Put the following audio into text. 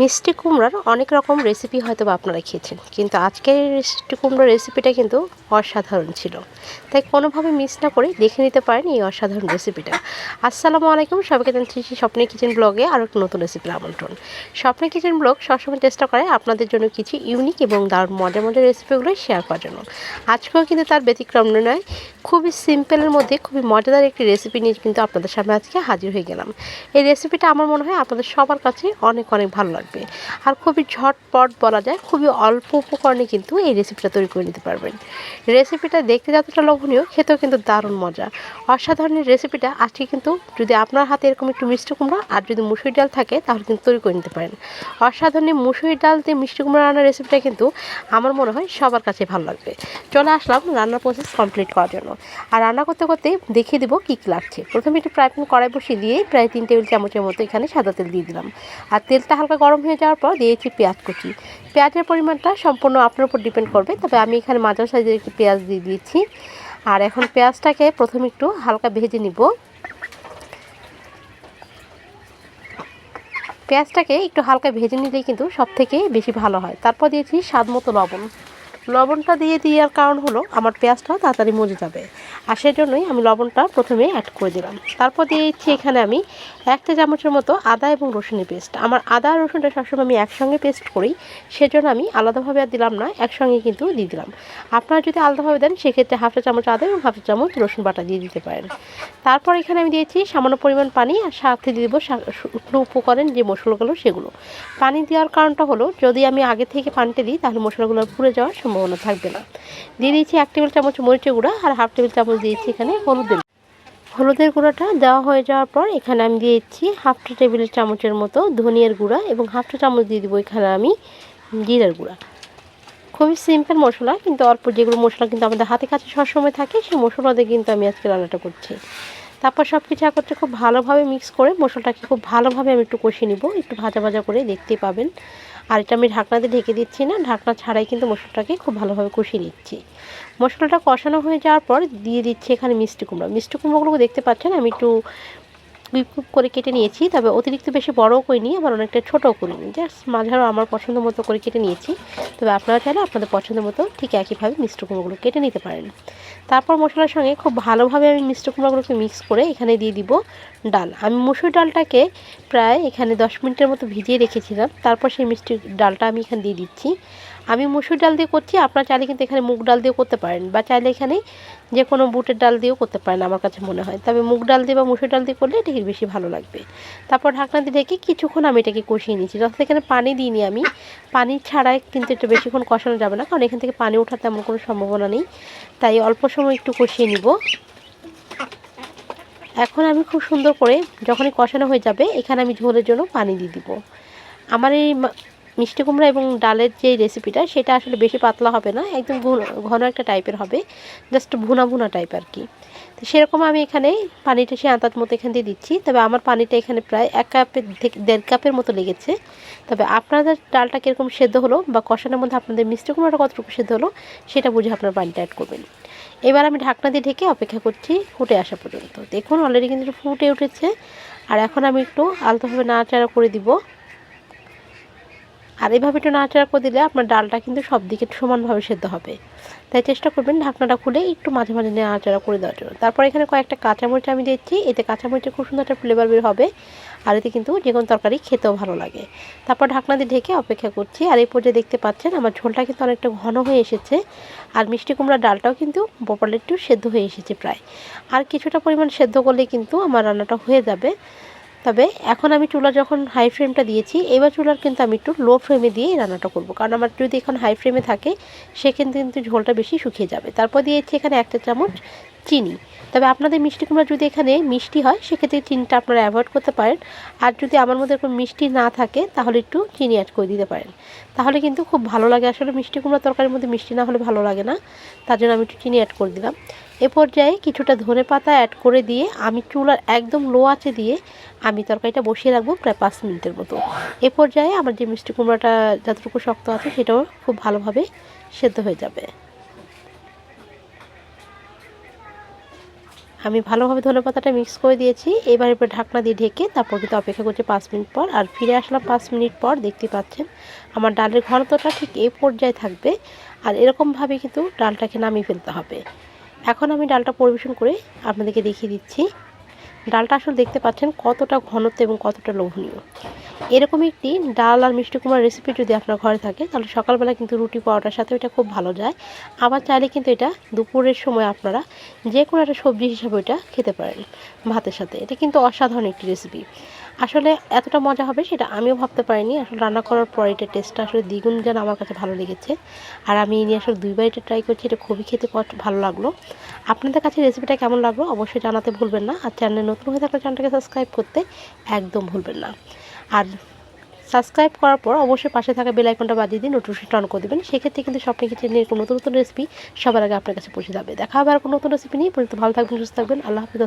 মিষ্টি কুমড়ার অনেক রকম রেসিপি হয়তো আপনারা খেয়েছেন, কিন্তু আজকের মিষ্টি কুমড়োর রেসিপিটা কিন্তু অসাধারণ ছিল। তাই কোনোভাবে মিস না করে দেখে নিতে পারেন এই অসাধারণ রেসিপিটা আসসালামু আলাইকুম, সবাইকে জানছি স্বপ্নের কিচেন ব্লগে আরও একটা নতুন রেসিপির আমন্ত্রণ। স্বপ্নের কিচেন ব্লগ সবসময় চেষ্টা করে আপনাদের জন্য কিছু ইউনিক এবং দারুণ মজার মজার রেসিপিগুলো শেয়ার করার জন্য। আজকেও কিন্তু তার ব্যতিক্রম নয়, খুবই সিম্পলের মধ্যে খুবই মজাদার একটি রেসিপি নিয়ে কিন্তু আপনাদের সামনে আজকে হাজির হয়ে গেলাম। এই রেসিপিটা আমার মনে হয় আপনাদের সবার কাছে অনেক অনেক ভালো লাগবে। আর খুবই ঝটপট বলা যায়, খুবই অল্প উপকরণে কিন্তু এই রেসিপিটা তৈরি করে নিতে পারবেন। রেসিপিটা দেখতে যতটা লোভনীয়, খেতেও কিন্তু দারুণ মজা। অসাধারণ রেসিপিটা আজকে কিন্তু যদি আপনার হাতে এরকম একটু মিষ্টি কুমড়া আর যদি মুসুরি ডাল থাকে, তাহলে কিন্তু তৈরি করে নিতে পারেন। অসাধারণ মুসুরি ডাল দিয়ে মিষ্টি কুমড়া রান্নার রেসিপিটা কিন্তু আমার মনে হয় সবার কাছে ভালো লাগবে। চলে আসলাম রান্নার প্রসেস কমপ্লিট করার জন্য। আর রান্না করতে করতে দেখিয়ে দেবো কী কী লাগছে। প্রথমে একটু ফ্রাই প্যান কড়াই বসিয়ে দিয়ে প্রায় তিন টেবিল চামচের মতো এখানে সাদা তেল দিয়ে দিলাম। আর তেলটা হালকা গরম হয়ে যাওয়ার পর দিয়েছি পেঁয়াজ কুচি। পেঁয়াজের পরিমাণটা সম্পূর্ণ আপনার উপর ডিপেন্ড করবে। তবে আমি এখানে মাঝার সাইজের একটি পেঁয়াজ দিয়ে দিয়েছি আর এখন পেঁয়াজটাকে প্রথমে একটু হালকা ভেজে নিব। পেঁয়াজটাকে একটু হালকা ভেজে নিলেই কিন্তু সব থেকে বেশি ভালো হয়। তারপর দিয়েছি স্বাদ মতো লবণ। লবণটা দিয়ে দেওয়ার কারণ হলো আমার পেঁয়াজটা তাড়াতাড়ি মজে যাবে। আর সেজন্যই আমি লবণটা প্রথমে অ্যাড করে দিলাম। তারপর দিয়েছি এখানে আমি একটা চামচের মতো আদা এবং রসুনের পেস্ট আমার আদা আর রসুনটা সবসময় আমি একসঙ্গে পেস্ট করি, সেজন্য আমি আলাদাভাবে আর দিলাম না, একসঙ্গে কিন্তু দিয়ে দিলাম। আপনারা যদি আলাদাভাবে দেন, সেক্ষেত্রে হাফ চা চামচ আদা এবং হাফ চা চামচ রসুন বাটা দিয়ে দিতে পারেন। তারপর এখানে আমি দিয়েছি সামান্য পরিমাণ পানি, আর সাথে দিয়ে দেবো শুকনো উপকরণ যে মশলাগুলো, সেগুলো। পানি দেওয়ার কারণটা হলো, যদি আমি আগে থেকে পানিটা দিই, তাহলে মশলাগুলো পুড়ে যাওয়ার সম্ভাবনা থাকবে না। দিয়ে দিয়েছি এক টেবিল চামচ মরিচের গুঁড়া আর হাফ টেবিল চামচ দিয়েছি এখানে হলুদের হলুদের গুঁড়োটা দেওয়া হয়ে যাওয়ার পর এখানে আমি দিয়েছি হাফটা টেবিলের চামচের মতো ধনিয়ার গুঁড়া এবং হাফটা চামচ দিয়ে দেবো এখানে আমি জিরার গুঁড়া। খুবই সিম্পল মশলা, কিন্তু অল্প যেগুলো মশলা কিন্তু আমাদের হাতে কাছে সবসময় থাকে, সেই মশলা দিয়ে কিন্তু আমি আজকে রান্নাটা করছি। তারপর সব কিছু একত্রে খুব ভালোভাবে মিক্স করে মশলাটাকে খুব ভালোভাবে আমি একটু কষিয়ে নিব, একটু ভাজা ভাজা করে দেখতে পাবেন। আর এটা আমি ঢাকনা দিয়ে ঢেকে দিচ্ছি না, ঢাকনা ছাড়াই কিন্তু মশলাটাকে খুব ভালোভাবে কষিয়ে নিচ্ছি। মশলাটা কষানো হয়ে যাওয়ার পর দিয়ে দিচ্ছি এখানে মিষ্টি কুমড়া। মিষ্টি কুমড়োগুলো দেখতে পাচ্ছেন, আমি একটু কুপ করে কেটে নিয়েছি, তবে অতিরিক্ত বেশি বড়ও করিনি, আবার অনেকটা ছোটও করিনি। জাস্ট মাঝারও আমার পছন্দ মতো করে কেটে নিয়েছি। তবে আপনারা চাইলে আপনাদের পছন্দ মতো ঠিক একইভাবে মিষ্ট কুমড়োগুলো কেটে নিতে পারেন। তারপর মশলার সঙ্গে খুব ভালোভাবে আমি মিষ্ট কুমড়োগুলোকে মিক্স করে এখানে দিয়ে দিব ডাল। আমি মুসুর ডালটাকে প্রায় এখানে দশ মিনিটের মতো ভিজিয়ে রেখেছিলাম। তারপর সেই মিষ্টি ডালটা আমি এখানে দিয়ে দিচ্ছি। আমি মুসুর ডাল দিয়ে করছি, আপনারা চাইলে কিন্তু এখানে মুগ ডাল দিয়েও করতে পারেন, বা চাইলে এখানে যে কোনো বুটের ডাল দিয়েও করতে পারেন, আমার কাছে মনে হয়। তবে মুগ ডাল দিয়ে বা মুসুর ডাল দিয়ে করলে এটাকে বেশি ভালো লাগবে। তারপর ঢাকনা দিয়ে ঢেকে কিছুক্ষণ আমি এটাকে কষিয়ে নিয়েছি। যত এখানে পানি দিইনি আমি, পানি ছাড়াই কিন্তু একটু বেশিক্ষণ কষানো যাবে না, কারণ এখান থেকে পানি ওঠার তেমন কোনো সম্ভাবনা নেই। তাই অল্প সময় একটু কষিয়ে নিব। এখন আমি খুব সুন্দর করে যখনই কষানো হয়ে যাবে, এখানে আমি ঝোলের জন্য পানি দিয়ে দিব। আমার এই মিষ্টি কুমড়া এবং ডালের যে রেসিপিটা সেটা আসলে বেশি পাতলা হবে না, একদম ঘন একটা টাইপের হবে জাস্ট ভুনা ভুনা টাইপ আর কি। তো সেরকম আমি এখানে পানিটা সে আন্দাজ মতো এখান দিয়ে দিচ্ছি। তবে আমার পানিটা এখানে প্রায় এক কাপের দেড় কাপের মতো লেগেছে। তবে আপনাদের ডালটা কীরকম সেদ্ধ হলো বা কষানোর মধ্যে আপনাদের মিষ্টি কুমড়াটা কতটুকু সেদ্ধ হলো, সেটা বুঝে আপনার পানিটা অ্যাড করবেন। এবার আমি ঢাকনা দিয়ে ঢেকে অপেক্ষা করছি ফুটে আসা পর্যন্ত। দেখুন অলরেডি কিন্তু ফুটে উঠেছে। আর এখন আমি একটু আলতোভাবে নাড়াচাড়া করে দিব। আর এইভাবে একটু নাড়াচাড়া করে দিলে আপনার ডালটা কিন্তু সব দিকে সমানভাবে সেদ্ধ হবে। তাই চেষ্টা করবেন ঢাকনাটা খুলে একটু মাঝে মাঝে নাড়াচাড়া করে দেওয়ার জন্য। তারপর এখানে কয়েকটা কাঁচামরিচ আমি দিচ্ছি। এতে কাঁচামরিচের খুব সুন্দর একটা ফ্লেভার বের হবে। আর এতে কিন্তু যে কোনো তরকারি খেতেও ভালো লাগে। তারপর ঢাকনা দিয়ে ঢেকে অপেক্ষা করছি। আর এই পর্যায়ে দেখতে পাচ্ছেন আমার ঝোলটা কিন্তু অনেকটা ঘন হয়ে এসেছে। আর মিষ্টি কুমড়ার ডালটাও কিন্তু বপালে একটু সেদ্ধ হয়ে এসেছে প্রায়। আর কিছুটা পরিমাণ সেদ্ধ করলে কিন্তু আমার রান্নাটা হয়ে যাবে। তবে এখন আমি চুলা যখন হাই ফ্লেমটা দিয়েছি, এবার চুলার কিন্তু আমি একটু লো ফ্লেমে দিয়ে রান্নাটা করব। কারণ আমার যদি এখন হাই ফ্লেমে থাকে সেক্ষেত্রে কিন্তু ঝোলটা বেশি শুকিয়ে যাবে। তারপর দিয়েছি এখানে একটা চামচ চিনি। তবে আপনাদের মিষ্টি কুমড়া যদি এখানে মিষ্টি হয়, সেক্ষেত্রে চিনিটা আপনারা অ্যাভয়েড করতে পারেন। আর যদি আমার মধ্যে এরকম মিষ্টি না থাকে, তাহলে একটু চিনি অ্যাড করে দিতে পারেন। তাহলে কিন্তু খুব ভালো লাগে আসলে মিষ্টি কুমড়া তরকারির মধ্যে মিষ্টি না হলে ভালো লাগে না। তার জন্য আমি একটু চিনি অ্যাড করে দিলাম। এ পর্যায়ে কিছুটা ধনে পাতা অ্যাড করে দিয়ে আমি চুলার একদম লো আঁচে দিয়ে আমি তরকারিটা বসিয়ে রাখব প্রায় পাঁচ মিনিটের মতো। এ পর্যায়ে আমার যে মিষ্টি কুমড়াটা যতটুকু শক্ত আছে, সেটাও খুব ভালোভাবে সেদ্ধ হয়ে যাবে। আমি ভালোভাবে ধনে পাতাটা মিক্স করে দিয়েছি। এবার এরপর ঢাকনা দিয়ে ঢেকে তারপর কিন্তু অপেক্ষা করছি পাঁচ মিনিট পর। আর ফিরে আসলাম পাঁচ মিনিট পর, দেখতে পাচ্ছেন আমার ডালের ঘনত্বটা ঠিক এই পর্যায়ে থাকবে। আর এরকমভাবে কিন্তু ডালটাকে নামিয়ে ফেলতে হবে। এখন আমি ডালটা পরিবেশন করে আপনাদেরকে দেখিয়ে দিচ্ছি। ডালটা আসলে দেখতে পাচ্ছেন কতটা ঘনত্ব এবং কতটা লোভনীয়। এরকম একটি ডাল আর মিষ্টি কুমার রেসিপি যদি আপনার ঘরে থাকে, তাহলে সকালবেলা কিন্তু রুটি পাওয়াটার সাথে এটা খুব ভালো যায়। আবার চাইলে কিন্তু এটা দুপুরের সময় আপনারা যে কোনো একটা সবজি হিসাবে এটা খেতে পারেন ভাতের সাথে। এটা কিন্তু অসাধারণ একটি রেসিপি আসলে এতটা মজা হবে সেটা আমিও ভাবতে পারিনি। আসলে রান্না করার পর এটা টেস্টটা আসলে দ্বিগুণ যেন আমার কাছে ভালো লেগেছে। আর আমি এই নিয়ে আসলে দুইবার এটা ট্রাই করছি, এটা খুবই খেতে ভালো লাগল। আপনাদের কাছে রেসিপিটা কেমন লাগল অবশ্যই জানাতে ভুলবেন না। আর চ্যানেলে নতুন হয়ে থাকলে চ্যানেলটাকে সাবস্ক্রাইব করতে একদম ভুলবেন না। আর সাবস্ক্রাইব করার পর অবশ্যই পাশে থাকা বেল আইকনটা বাজিয়ে দিয়ে নোটিফিকেশন অন করে দেবেন। সেক্ষেত্রে কিন্তু স্বপ্ন কিছু নিয়ে কোনো নতুন নতুন রেসিপি সবার আগে আপনার কাছে পৌঁছে যাবে। দেখা হবে আর কোনো নতুন রেসিপি নিয়ে। পর্যন্ত ভালো থাকবেন, সুস্থ থাকবেন। আল্লাহ হাফিজ।